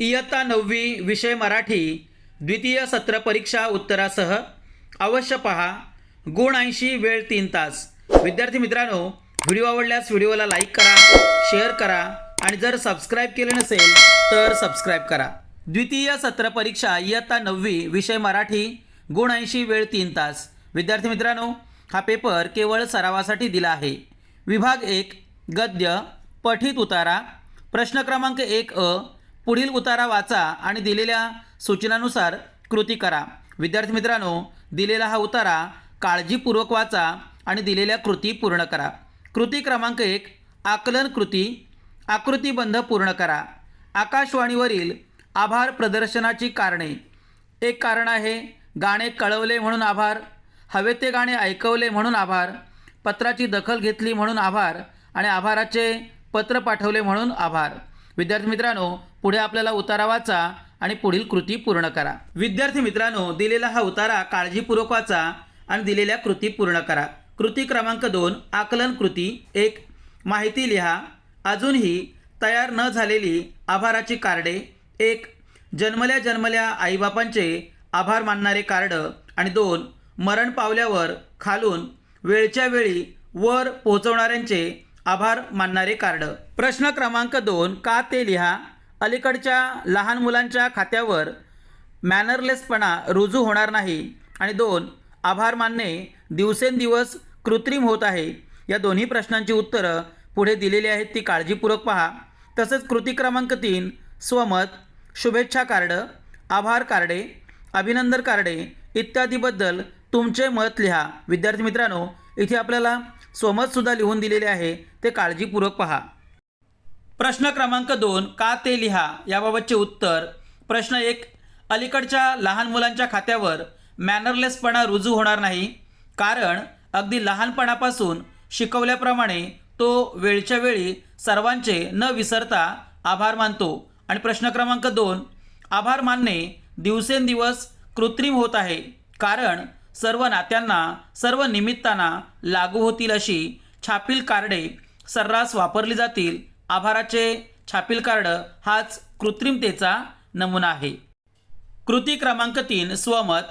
इयत्ता नववी विषय मराठी द्वितीय सत्र परीक्षा उत्तरासह अवश्य पहा. गुण ऐंशी वेळ तीन तास. विद्यार्थी मित्रांनो व्हिडिओ आवडल्यास व्हिडिओला लाईक करा शेअर करा आणि जर सबस्क्राईब केले नसेल तर सबस्क्राईब करा. द्वितीय सत्र परीक्षा इयत्ता नववी विषय मराठी गुण ऐंशी वेळ तीन तास. विद्यार्थी मित्रांनो हा पेपर केवळ सरावासाठी दिला आहे. विभाग एक गद्य पठित उतारा. प्रश्न क्रमांक एक अ पुढील उतारा वाचा आणि दिलेल्या सूचनानुसार कृती करा. विद्यार्थी मित्रांनो दिलेला हा उतारा काळजीपूर्वक वाचा आणि दिलेल्या कृती पूर्ण करा. कृती क्रमांक एक आकलन कृती. आकृतीबंध पूर्ण करा. आकाशवाणीवरील आभार प्रदर्शनाची कारणे. एक कारण आहे गाणे कळवले म्हणून आभार हवे ते गाणे ऐकवले म्हणून आभार पत्राची दखल घेतली म्हणून आभार आणि आभाराचे पत्र पाठवले म्हणून आभार. विद्यार्थी मित्रांनो पुढे आपल्याला उतारा वाचा आणि पुढील कृती पूर्ण करा. विद्यार्थी मित्रांनो दिलेला हा उतारा काळजीपूर्वक वाचा आणि दिलेल्या कृती पूर्ण करा. कृती क्रमांक दोन आकलन कृती. एक माहिती लिहा. अजूनही तयार न झालेली आभाराची कार्डे. एक जन्मल्या जन्मल्या आईबापांचे आभार मानणारे कार्ड. आणि दोन मरण पावल्यावर खालून वेळच्या वेळी वर पोहोचवणाऱ्यांचे आभार मानणारे कार्ड. प्रश्न क्रमांक दोन का ते लिहा? अलीकडच्या लहान मुलांच्या खात्यावर मॅनरलेसपणा रुजू होणार नाही. आणि दोन आभार मानणे दिवसेंदिवस कृत्रिम होत आहे. या दोन्ही प्रश्नांची उत्तरं पुढे दिलेली आहेत ती काळजीपूर्वक पहा. तसंच कृती क्रमांक तीन स्वमत शुभेच्छा कार्ड आभार कार्डे अभिनंदन कार्डे इत्यादीबद्दल तुमचे मत लिहा. विद्यार्थी मित्रांनो इथे आपल्याला स्वमतसुद्धा लिहून दिलेले आहे ते काळजीपूर्वक पहा. प्रश्न क्रमांक दोन का ते लिहा? याबाबतचे उत्तर. प्रश्न एक अलीकडच्या लहान मुलांच्या खात्यावर मॅनरलेसपणा रुजू होणार नाही. कारण अगदी लहानपणापासून शिकवल्याप्रमाणे तो वेळच्या वेळी सर्वांचे न विसरता आभार मानतो. आणि प्रश्न क्रमांक दोन आभार मानणे दिवसेंदिवस कृत्रिम होत आहे. कारण सर्व नात्यांना सर्व निमित्तांना लागू होतील अशी छापील कार्डे सर्रास वापरली जातील आभाराचे छापील कार्ड हाच कृत्रिमतेचा नमुना आहे. कृती क्रमांक तीन स्वमत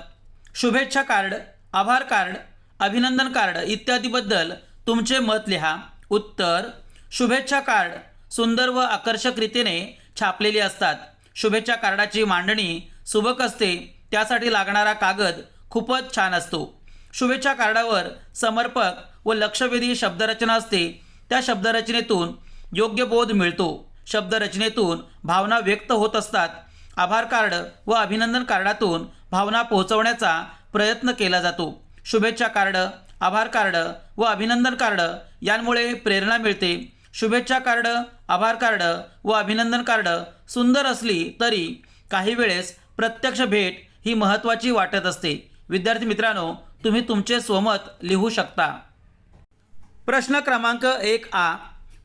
शुभेच्छा कार्ड आभार कार्ड अभिनंदन कार्ड इत्यादीबद्दल तुमचे मत लिहा. उत्तर शुभेच्छा कार्ड सुंदर व आकर्षक रीतीने छापलेली असतात. शुभेच्छा कार्डाची मांडणी सुबक असते त्यासाठी लागणारा कागद खूपच छान असतो. शुभेच्छा कार्डावर समर्पक व लक्षवेधी शब्दरचना असते. त्या शब्दरचनेतून योग्य बोध मिळतो. शब्दरचनेतून भावना व्यक्त होत असतात. आभार कार्ड व अभिनंदन कार्डातून भावना पोहोचवण्याचा प्रयत्न केला जातो. शुभेच्छा कार्ड आभार कार्ड व अभिनंदन कार्ड यांमुळे प्रेरणा मिळते. शुभेच्छा कार्ड आभार कार्ड व अभिनंदन कार्ड सुंदर असली तरी काही वेळेस प्रत्यक्ष भेट ही महत्त्वाची वाटत असते. विद्यार्थी मित्रांनो तुम्ही तुमचे स्वमत लिहू शकता. प्रश्न क्रमांक एक आ.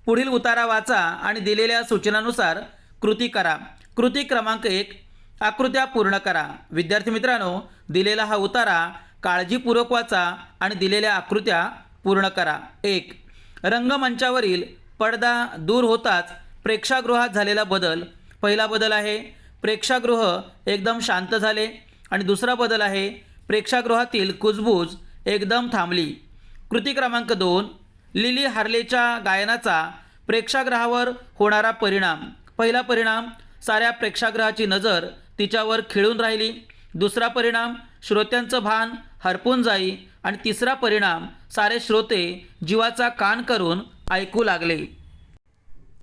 पुढील उतारा वाचा आणि दिलेल्या सूचनानुसार कृती करा. कृती क्रमांक एक आकृत्या पूर्ण करा. विद्यार्थी मित्रांनो दिलेला हा उतारा काळजीपूर्वक वाचा आणि दिलेल्या आकृत्या पूर्ण करा. एक रंगमंचावरील पडदा दूर होताच प्रेक्षागृहात झालेला बदल. पहिला बदल आहे प्रेक्षागृह एकदम शांत झाले आणि दुसरा बदल आहे प्रेक्षागृहातील कुजबूज एकदम थांबली. कृती क्रमांक दोन लिली हार्लेच्या गायनाचा प्रेक्षागृहावर होणारा परिणाम. पहिला परिणाम साऱ्या प्रेक्षागृहाची नजर तिच्यावर खिळून राहिली. दुसरा परिणाम श्रोत्यांचं भान हरपून जाई. आणि तिसरा परिणाम सारे श्रोते जीवाचा कान करून ऐकू लागले.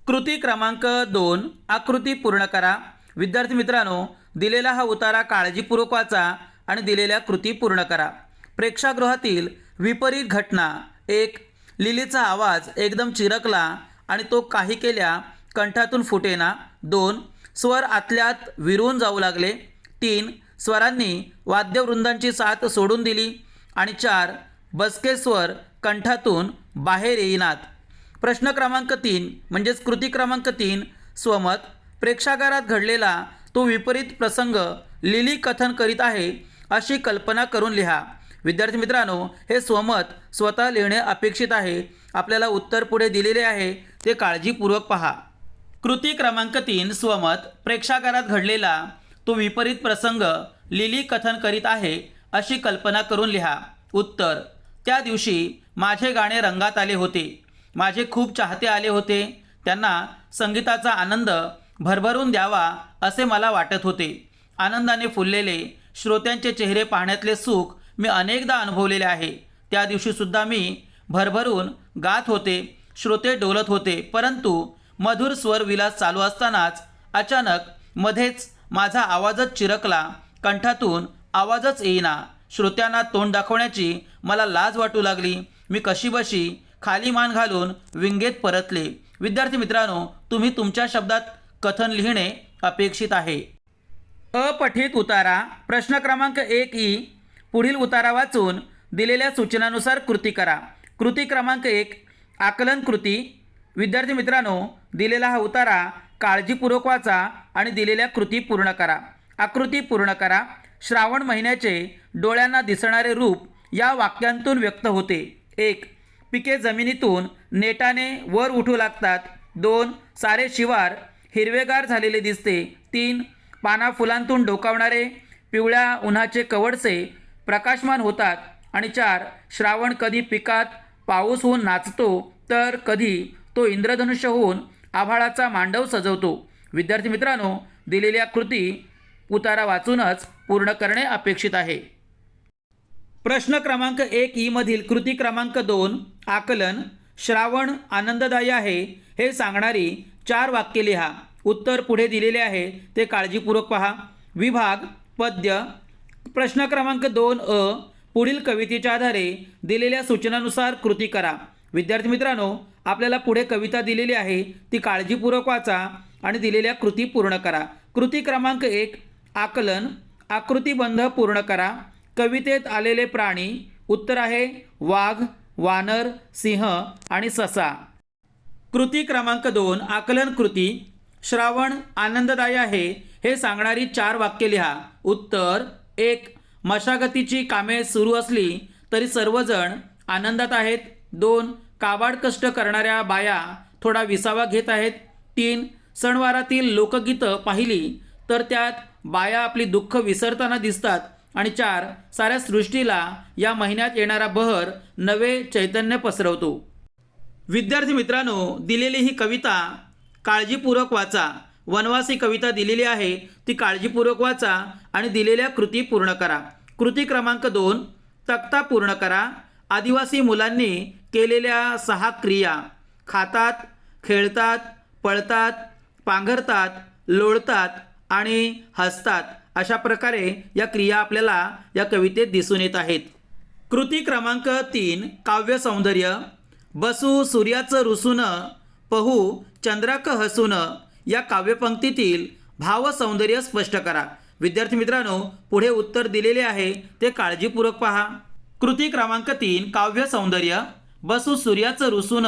कृती क्रमांक दोन आकृती पूर्ण करा. विद्यार्थी मित्रांनो दिलेला हा उतारा काळजीपूर्वक वाचा आणि दिलेल्या कृती पूर्ण करा. प्रेक्षागृहातील विपरीत घटना एक लिलीचा आवाज एकदम चिरकला आणि तो काही केल्या कंठातून फुटेना. दोन स्वर आतल्यात विरून जाऊ लागले. तीन स्वरांनी वाद्यवृंदांची साथ सोडून दिली. आणि चार बसके स्वर कंठातून बाहेर येईनात. प्रश्न क्रमांक तीन म्हणजेच कृती क्रमांक तीन स्वमत. प्रेक्षागारात घडलेला तो विपरीत प्रसंग लिली कथन करीत आहे अशी कल्पना करून लिहा. विद्यार्थी मित्रांनो हे स्वमत स्वतः लिहिणे अपेक्षित आहे. आपल्याला उत्तर पुढे दिलेले आहे. ते काळजीपूर्वक पहा. कृती क्रमांक तीन स्वमत प्रेक्षागारात घडलेला तो विपरीत प्रसंग लिली कथन करीत आहे अशी कल्पना करून लिहा. उत्तर त्या दिवशी माझे गाणे रंगात आले होते. माझे खूप चाहते आले होते. त्यांना संगीताचा आनंद भरभरून द्यावा असे मला वाटत होते. आनंदाने फुललेले श्रोत्यांचे चेहरे पाहण्यातले सुख मी अनेकदा अनुभवलेले आहे. त्या दिवशीसुद्धा मी भरभरून गात होते श्रोते डोलत होते परंतु मधुर स्वर विलास चालू असतानाच अचानक मध्येच माझा आवाजच चिरकला कंठातून आवाजच येईना. श्रोत्यांना तोंड दाखवण्याची मला लाज वाटू लागली. मी कशीबशी खाली मान घालून विंगेत परतले. विद्यार्थी मित्रांनो तुम्ही तुमच्या शब्दात कथन लिहिणे अपेक्षित आहे. अपठित उतारा. प्रश्न क्रमांक एक ई पुढील उतारा वाचून दिलेल्या सूचनानुसार कृती करा. कृती क्रमांक एक आकलन कृती. विद्यार्थी मित्रांनो दिलेला हा उतारा काळजीपूर्वक वाचा आणि दिलेल्या कृती पूर्ण करा. आकृती पूर्ण करा. श्रावण महिन्याचे डोळ्यांना दिसणारे रूप या वाक्यांतून व्यक्त होते. एक पिके जमिनीतून नेटाने वर उठू लागतात. दोन सारे शिवार हिरवेगार झालेले दिसते. तीन पाना फुलांतून डोकावणारे पिवळ्या उन्हाचे कवडसे प्रकाशमान होतात आणि चार श्रावण कधी पिकात पाऊस होऊन नाचतो तर कधी तो इंद्रधनुष्य होऊन आभाळाचा मांडव सजवतो. विद्यार्थी मित्रांनो दिलेल्या कृती उतारा वाचूनच पूर्ण करणे अपेक्षित आहे. प्रश्न क्रमांक एक ई मधील कृती क्रमांक दोन आकलन श्रावण आनंददायी आहे हे सांगणारी चार वाक्य लिहा. उत्तर पुढे दिलेले आहे ते काळजीपूर्वक पहा. विभाग पद्य प्रश्न क्रमांक दोन अ पुढील कवितेच्या आधारे दिलेल्या सूचनानुसार कृती करा. विद्यार्थी मित्रांनो आपल्याला पुढे कविता दिलेली आहे ती काळजीपूर्वक वाचा आणि दिलेल्या कृती पूर्ण करा. कृती क्रमांक एक आकलन आकृतीबंध पूर्ण करा. कवितेत आलेले प्राणी उत्तर आहे वाघ वानर सिंह आणि ससा. कृती क्रमांक दोन आकलन कृती. श्रावण आनंददायी आहे हे सांगणारी चार वाक्य लिहा. उत्तर एक मशागतीची कामे सुरू असली तरी सर्वजण आनंदात आहेत. दोन काबाड कष्ट करणाऱ्या बाया थोडा विसावा घेत आहेत. तीन सणवारातील लोकगीतं पाहिली तर त्यात बाया आपली दुःख विसरताना दिसतात. आणि चार साऱ्या सृष्टीला या महिन्यात येणारा बहर नवे चैतन्य पसरवतो. विद्यार्थी मित्रांनो दिलेली ही कविता काळजीपूर्वक वाचा. वनवासी कविता दिलेली आहे. ती काळजीपूर्वक वाचा. आणि दिलेल्या कृती पूर्ण करा. कृती क्रमांक दोन तक्ता पूर्ण करा. आदिवासी मुलांनी केलेल्या सहा क्रिया. खातात खेळतात पळतात पांघरतात लोळतात आणि हसतात अशा प्रकारे या क्रिया आपल्याला या कवितेत दिसून येत आहेत. कृती क्रमांक तीन काव्य सौंदर्य. बसू सूर्याचं रुसून पहू चंद्राक हसून. या काव्यपंक्तीतील भावसौंदर्य स्पष्ट करा. विद्यार्थी मित्रांनो पुढे उत्तर दिलेले आहे. ते काळजीपूर्वक पहा. कृती क्रमांक तीन काव्य सौंदर्य बसू सूर्याचं रुसून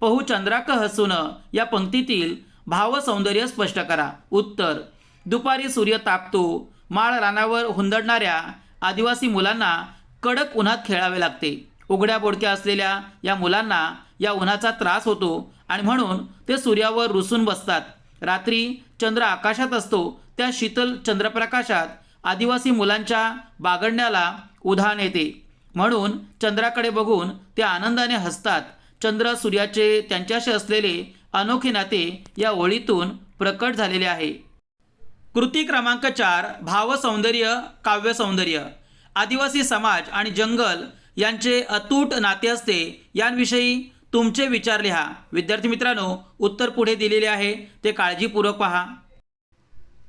पहू चंद्राक हसून या पंक्तीतील भावसौंदर्य स्पष्ट करा. उत्तर दुपारी सूर्य तापतो माळ रानावर हुंदडणाऱ्या आदिवासी मुलांना कडक उन्हात खेळावे लागते. उघड्या बोडक्या असलेल्या या मुलांना या उन्हाचा त्रास होतो आणि म्हणून ते सूर्यावर रुसून बसतात. रात्री चंद्र आकाशात असतो त्या शीतल चंद्रप्रकाशात आदिवासी मुलांच्या बागडण्याला उधाण येते. म्हणून चंद्राकडे बघून ते आनंदाने हसतात. चंद्र सूर्याचे त्यांच्याशी असलेले अनोखे नाते या ओळीतून प्रकट झालेले आहे. कृती क्रमांक चार भावसौंदर्य काव्यसौंदर्य. आदिवासी समाज आणि जंगल यांचे अतूट नाते असते. यांविषयी तुमचे विचार लिहा. विद्यार्थी मित्रांनो उत्तर पुढे दिलेले आहे. ते काळजीपूर्वक पहा.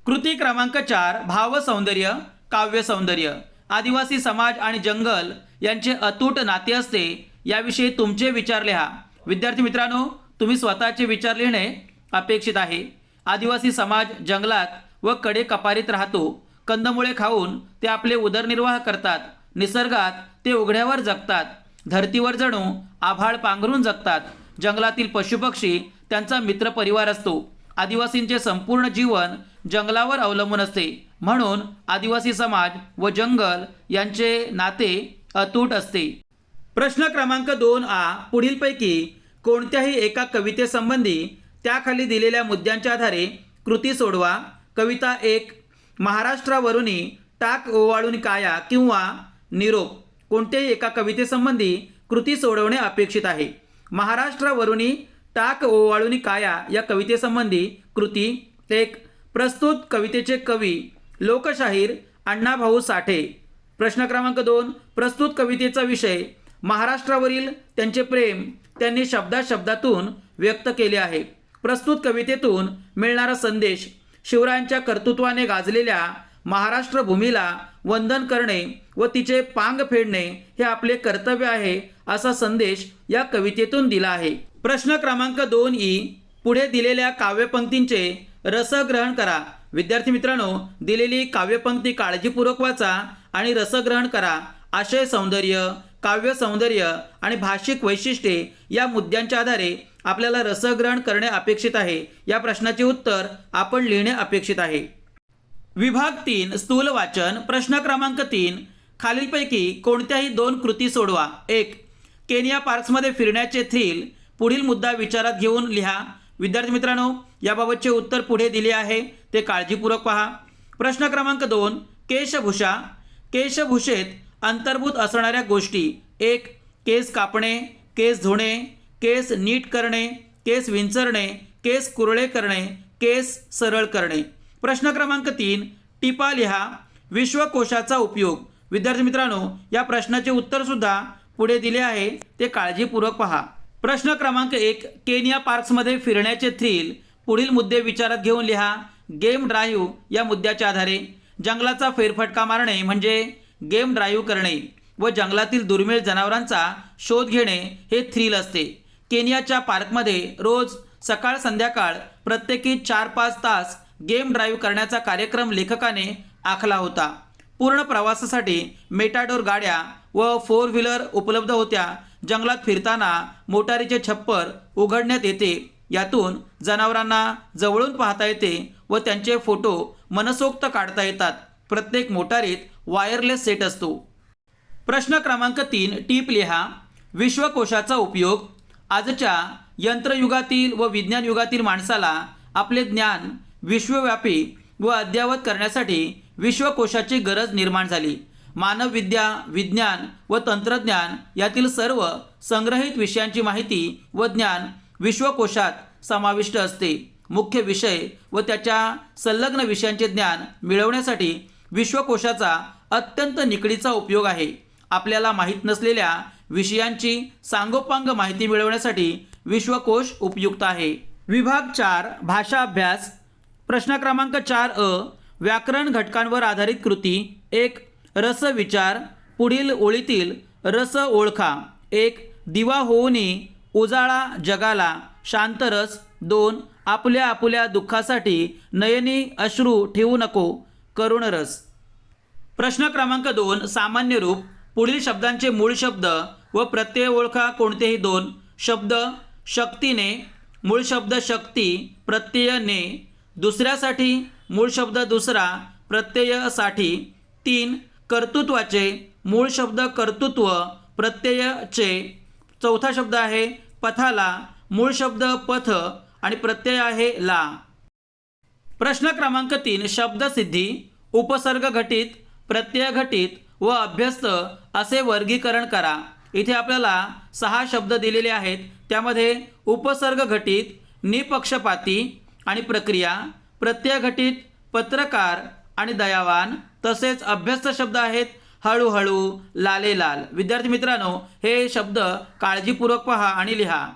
कृती क्रमांक चार भावसौंदर्य काव्यसौंदर्य आदिवासी समाज आणि जंगल यांचे अतूट नाते असते याविषयी तुमचे विचार लिहा. विद्यार्थी मित्रांनो तुम्ही स्वतःचे विचार लिहिणे अपेक्षित आहे. आदिवासी समाज जंगलात व कडे कपारीत राहतो. कंदमुळे खाऊन ते आपले उदरनिर्वाह करतात. निसर्गात ते उघड्यावर जगतात. धर्तीवर जणू आभाळ पांघरून जगतात. जंगलातील पशुपक्षी त्यांचा मित्रपरिवार असतो. आदिवासींचे संपूर्ण जीवन जंगलावर अवलंबून असते. म्हणून आदिवासी समाज व जंगल यांचे नाते अतूट असते. प्रश्न क्रमांक दोन आ पुढीलपैकी कोणत्याही एका कवितेसंबंधी त्याखाली दिलेल्या मुद्द्यांच्या आधारे कृती सोडवा. कविता एक महाराष्ट्रावरूनही टाक ओवाळून काया किंवा निरोप. कोणत्याही एका कवितेसंबंधी कृती सोडवणे अपेक्षित आहे. महाराष्ट्रावरूनही टाक ओवाळून काया या कवितेसंबंधी कृती एक प्रस्तुत कवितेचे कवी लोकशाहीर अण्णाभाऊ साठे. प्रश्न क्रमांक दोन प्रस्तुत कवितेचा विषय महाराष्ट्रावरील त्यांचे प्रेम त्यांनी शब्दा शब्दातून व्यक्त केले आहे. प्रस्तुत कवितेतून मिळणारा संदेश शिवरायांच्या कर्तृत्वाने गाजलेल्या महाराष्ट्र भूमीला वंदन करणे व तिचे पांग फेडणे हे आपले कर्तव्य आहे असा संदेश या कवितेतून दिला आहे. प्रश्न क्रमांक दोन ई पुढे दिलेल्या काव्यपंक्तींचे रसग्रहण करा. विद्यार्थी मित्रांनो दिलेली काव्यपंक्ती काळजीपूर्वक वाचा आणि रसग्रहण करा. आशय सौंदर्य काव्य सौंदर्य आणि भाषिक वैशिष्ट्ये या मुद्द्यांच्या आधारे आपल्याला रसग्रहण करणे अपेक्षित आहे. या प्रश्नाचे उत्तर आपण लिहिणे अपेक्षित आहे. विभाग तीन स्थूल वाचन प्रश्न क्रमांक तीन. खालीलपैकी कोणत्याही दोन कृती सोडवा. एक केनिया पार्क्समध्ये फिरण्याचे थ्रिल. पुढील मुद्दा विचारात घेऊन लिहा. विद्यार्थी मित्रांनो याबाबतचे उत्तर पुढे दिले आहे. ते काळजीपूर्वक पहा. प्रश्न क्रमांक दोन केशभूषा. केशभूषेत अंतर्भूत असणाऱ्या गोष्टी एक केस कापणे केस धुणे केस नीट करणे केस विंचरणे केस कुरळे करणे केस सरळ करणे. प्रश्न क्रमांक तीन टिपा लिहा. विश्वकोशाचा उपयोग. विद्यार्थी मित्रांनो या प्रश्नाचे उत्तरसुद्धा पुढे दिले आहे. ते काळजीपूर्वक पहा. प्रश्न क्रमांक एक केनिया पार्क्समध्ये फिरण्याचे थ्रिल पुढील मुद्दे विचारात घेऊन लिहा. गेम ड्राईव्ह या मुद्द्याच्या आधारे. जंगलाचा फेरफटका मारणे म्हणजे गेम ड्राईव्ह करणे व जंगलातील दुर्मिळ जनावरांचा शोध घेणे हे थ्रिल असते. केनियाच्या पार्कमध्ये रोज सकाळ संध्याकाळ प्रत्येकी चार पाच तास गेम ड्राईव्ह करण्याचा कार्यक्रम लेखकाने आखला होता. पूर्ण प्रवासासाठी मेटाडोर गाड्या व फोर व्हीलर उपलब्ध होत्या. जंगलात फिरताना मोटारीचे छप्पर उघडण्यात येते. यातून जनावरांना जवळून पाहता येते व त्यांचे फोटो मनसोक्त काढता येतात. प्रत्येक मोटारीत वायरलेस सेट असतो. प्रश्न क्रमांक तीन टीप लिहा. विश्वकोशाचा उपयोग. आजच्या यंत्रयुगातील व विज्ञान युगातील माणसाला आपले ज्ञान विश्वव्यापी व अद्ययावत करण्यासाठी विश्वकोशाची गरज निर्माण झाली. मानवविद्या विज्ञान व तंत्रज्ञान यातील सर्व संग्रहित विषयांची माहिती व ज्ञान विश्वकोशात समाविष्ट असते. मुख्य विषय व त्याच्या संलग्न विषयांचे ज्ञान मिळवण्यासाठी विश्वकोशाचा अत्यंत निकडीचा उपयोग आहे. आपल्याला माहीत नसलेल्या विषयांची सांगोपांग माहिती मिळवण्यासाठी विश्वकोश उपयुक्त आहे. विभाग चार भाषा अभ्यास. प्रश्न क्रमांक चार अ व्याकरण घटकांवर आधारित कृती एक रस विचार पुढील ओळीतील रस ओळखा. एक दिवा होऊनी उजाळा जगाला. शांतरस दोन आपल्या आपल्या दुःखासाठी नयनी अश्रू ठेवू नको. करुण रस. प्रश्न क्रमांक दोन सामान्य रूप. पुढील शब्दांचे मूळ शब्द व प्रत्यय ओळखा कोणतेही दोन. शब्द शक्तीने. मूळ शब्द शक्ती. प्रत्यय ने. दुसऱ्यासाठी. मूळ शब्द दुसरा. प्रत्ययसाठी तीन कर्तृत्वाचे मूळ शब्द कर्तृत्व प्रत्ययचे चौथा शब्द आहे पथाला मूळ शब्द पथ आणि प्रत्यय आहे ला. प्रश्न क्रमांक तीन शब्दसिद्धी उपसर्ग घटित प्रत्यय घटित व अभ्यस्त असे वर्गीकरण करा. इथे आपल्याला सहा शब्द दिलेले आहेत. त्यामध्ये उपसर्ग घटित निपक्षपाती आणि प्रक्रिया प्रत्यय घटित पत्रकार आणि दयावान तसेच अभ्यस्त शब्द आहेत हळूहळू लाले लाल. विद्यार्थी मित्रांनो हे शब्द काळजीपूर्वक पहा आणि लिहा.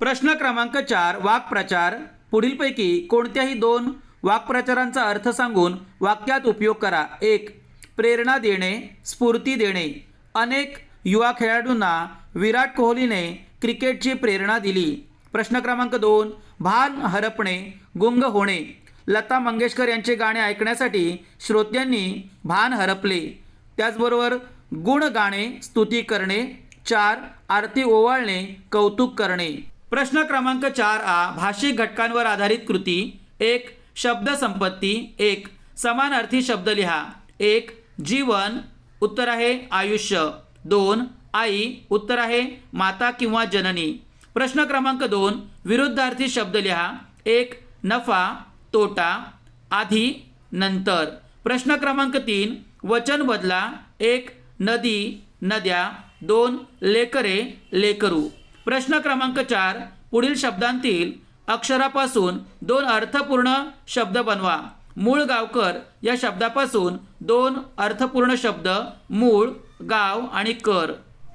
प्रश्न क्रमांक चार वाक्प्रचार. पुढीलपैकी कोणत्याही दोन वाक्प्रचारांचा अर्थ सांगून वाक्यात उपयोग करा. एक प्रेरणा देणे स्फूर्ती देणे. अनेक युवा खेळाडूंना विराट कोहलीने क्रिकेटची प्रेरणा दिली. प्रश्न क्रमांक दोन भान हरपणे गुंग होणे. लता मंगेशकर यांचे गाणे ऐकण्यासाठी श्रोत्यांनी भान हरपले. त्याचबरोबर गुण गाणे स्तुती करणे चार आरती ओवाळणे कौतुक करणे. प्रश्न क्रमांक चार आ भाषिक घटकांवर आधारित कृती. एक शब्दसंपत्ती एक समानार्थी शब्द लिहा. एक जीवन. उत्तर आहे आयुष्य. दोन आई. उत्तर आहे माता किंवा जननी. प्रश्न क्रमांक दोन विरुद्धार्थी शब्द लिहा. एक नफा. तोटा आधी नंतर. प्रश्न क्रमांक तीन वचन बदला. एक नदी नद्या. दोन लेकरे लेकरू. प्रश्न क्रमांक चार पुढील शब्दांतील अक्षरापासून दोन अर्थपूर्ण शब्द बनवा. मूळ गावकर या शब्दापासून दोन अर्थपूर्ण शब्द मूळ गाव आणि कर.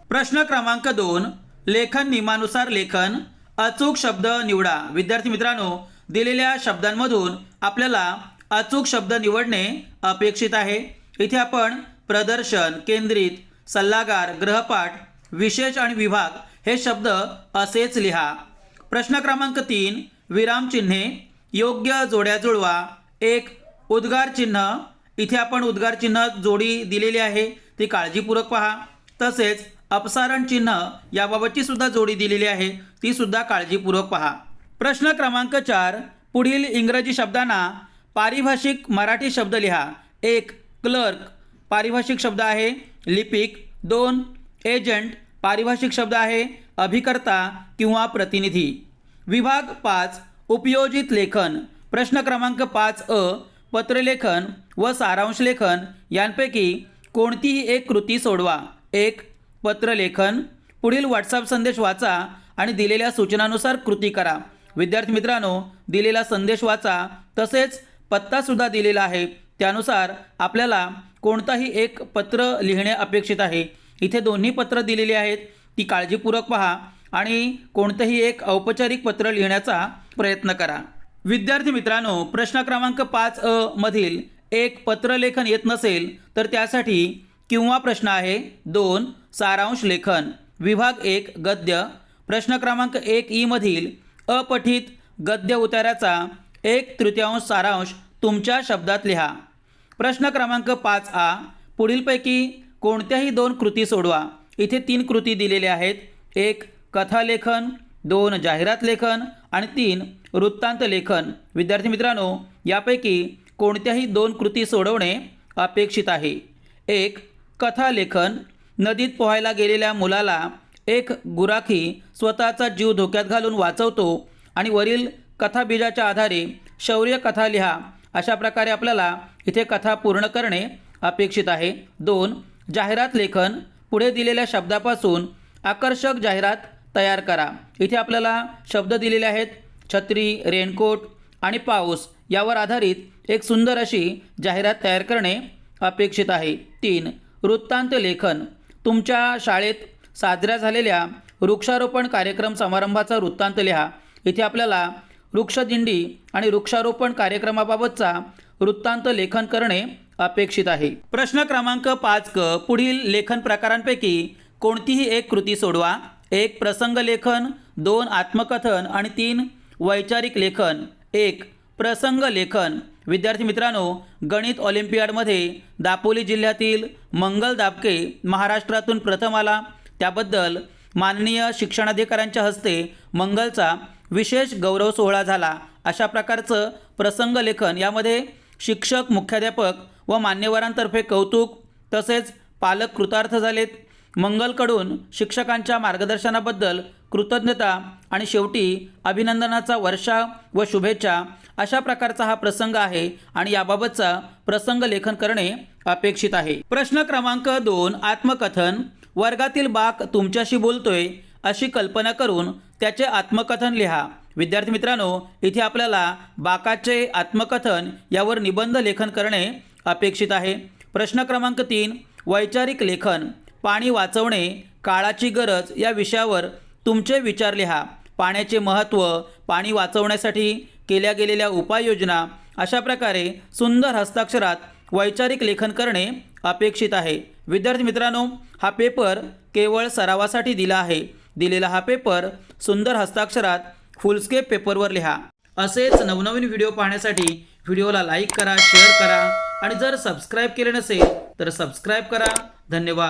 प्रश्न क्रमांक दोन लेखन नियमानुसार लेखन. अचूक शब्द निवडा. विद्यार्थी मित्रांनो दिलेल्या शब्दांमधून आपल्याला अचूक शब्द निवडणे अपेक्षित आहे. इथे आपण प्रदर्शन केंद्रित सल्लागार ग्रहपाठ विशेष आणि विभाग हे शब्द असेच लिहा. प्रश्न क्रमांक तीन विरामचिन्हे योग्य जोड्या जुळवा. एक उद्गार चिन्ह. इथे आपण उद्गार चिन्ह जोडी दिलेली आहे ती काळजीपूर्वक पहा. तसेच अपसारण चिन्ह याबाबतची सुद्धा जोडी दिलेली आहे ती सुद्धा काळजीपूर्वक पहा. प्रश्न क्रमांक चार पुढील इंग्रजी शब्दांना पारिभाषिक मराठी शब्द लिहा. एक क्लर्क. पारिभाषिक शब्द आहे लिपिक. दोन एजंट. पारिभाषिक शब्द आहे अभिकर्ता किंवा प्रतिनिधी. विभाग पाच उपयोजित लेखन. प्रश्न क्रमांक पाच अ पत्रलेखन व सारांश लेखन. यांपैकी कोणतीही एक कृती सोडवा. एक पत्रलेखन. पुढील व्हॉट्सअप संदेश वाचा आणि दिलेल्या सूचनानुसार कृती करा. विद्यार्थी मित्रांनो दिलेला संदेश वाचा. तसेच पत्तासुद्धा दिलेला आहे. त्यानुसार आपल्याला कोणताही एक पत्र लिहिणे अपेक्षित आहे. इथे दोन्ही पत्र दिलेली आहेत. ती काळजीपूर्वक पहा आणि कोणतंही एक औपचारिक पत्र लिहिण्याचा प्रयत्न करा. विद्यार्थी मित्रांनो प्रश्न क्रमांक पाच अ मधील एक पत्रलेखन येत नसेल तर त्यासाठी किंवा प्रश्न आहे दोन सारांश लेखन. विभाग एक गद्य. प्रश्न क्रमांक एक ई मधील अपठित गद्य उतार्याचा एक तृतीयांश सारांश तुमच्या शब्दात लिहा. प्रश्न क्रमांक पाच आ. पुढीलपैकी कोणत्याही दोन कृती सोडवा. इथे तीन कृती दिलेल्या आहेत. एक कथालेखन. दोन जाहिरात लेखन. आणि तीन वृत्तांत लेखन. विद्यार्थी मित्रांनो यापैकी कोणत्याही दोन कृती सोडवणे अपेक्षित आहे. एक कथालेखन. नदीत पोहायला गेलेल्या मुलाला एक गुराखी स्वतःचा जीव धोक्यात घालून वाचवतो आणि वरील कथाबीजाच्या आधारे शौर्य कथा लिहा. अशा प्रकारे आपल्याला इथे कथा पूर्ण करणे अपेक्षित आहे. दोन जाहिरात लेखन. पुढे दिलेल्या शब्दापासून आकर्षक जाहिरात तयार करा. इथे आपल्याला शब्द दिलेले आहेत छत्री रेनकोट आणि पाऊस यावर आधारित एक सुंदर अशी जाहिरात तयार करणे अपेक्षित आहे. तीन वृत्तांत लेखन. तुमच्या शाळेत साजऱ्या झालेल्या वृक्षारोपण कार्यक्रम समारंभाचा वृत्तांत लिहा. इथे आपल्याला वृक्षदिंडी आणि वृक्षारोपण कार्यक्रमाबाबतचा वृत्तांत लेखन करणे अपेक्षित आहे. प्रश्न क्रमांक पाच क पुढील लेखन प्रकारांपैकी कोणतीही एक कृती सोडवा. एक प्रसंग लेखन दोन आत्मकथन आणि तीन वैचारिक लेखन. एक प्रसंग लेखन. विद्यार्थी मित्रांनो गणित ऑलिम्पियाडमध्ये दापोली जिल्ह्यातील मंगल दाबके महाराष्ट्रातून प्रथम आला. त्याबद्दल माननीय शिक्षणाधिकाऱ्यांच्या हस्ते मंगलचा विशेष गौरव सोहळा झाला. अशा प्रकारचं प्रसंग लेखन यामध्ये शिक्षक मुख्याध्यापक व मान्यवरांतर्फे कौतुक तसेच पालक कृतार्थ झालेत. मंगलकडून शिक्षकांच्या मार्गदर्शनाबद्दल कृतज्ञता आणि शेवटी अभिनंदनाचा वर्षा व शुभेच्छा अशा प्रकारचा हा प्रसंग आहे आणि याबाबतचा प्रसंग लेखन करणे अपेक्षित आहे. प्रश्न क्रमांक दोन आत्मकथन. वर्गातील बाक तुमच्याशी बोलतोय अशी कल्पना करून त्याचे आत्मकथन लिहा. विद्यार्थी मित्रांनो इथे आपल्याला बाकाचे आत्मकथन यावर निबंध लेखन करणे अपेक्षित आहे. प्रश्न क्रमांक तीन वैचारिक लेखन पाणी वाचवणे काळाची गरज या विषयावर तुमचे विचार लिहा. पाण्याचे महत्त्व पाणी वाचवण्यासाठी केल्या गेलेल्या उपाययोजना अशा प्रकारे सुंदर हस्ताक्षरात वैचारिक लेखन करणे अपेक्षित आहे. विद्यार्थी मित्रांनो हा पेपर केवळ सरावासाठी दिला आहे. दिलेला हा पेपर सुंदर हस्ताक्षरात फुलस्केप पेपरवर लिहा. असेच नवनवीन व्हिडिओ पाहण्यासाठी व्हिडिओला लाईक करा शेअर करा आणि जर सबस्क्राईब केले नसेल तर सबस्क्राईब करा. धन्यवाद.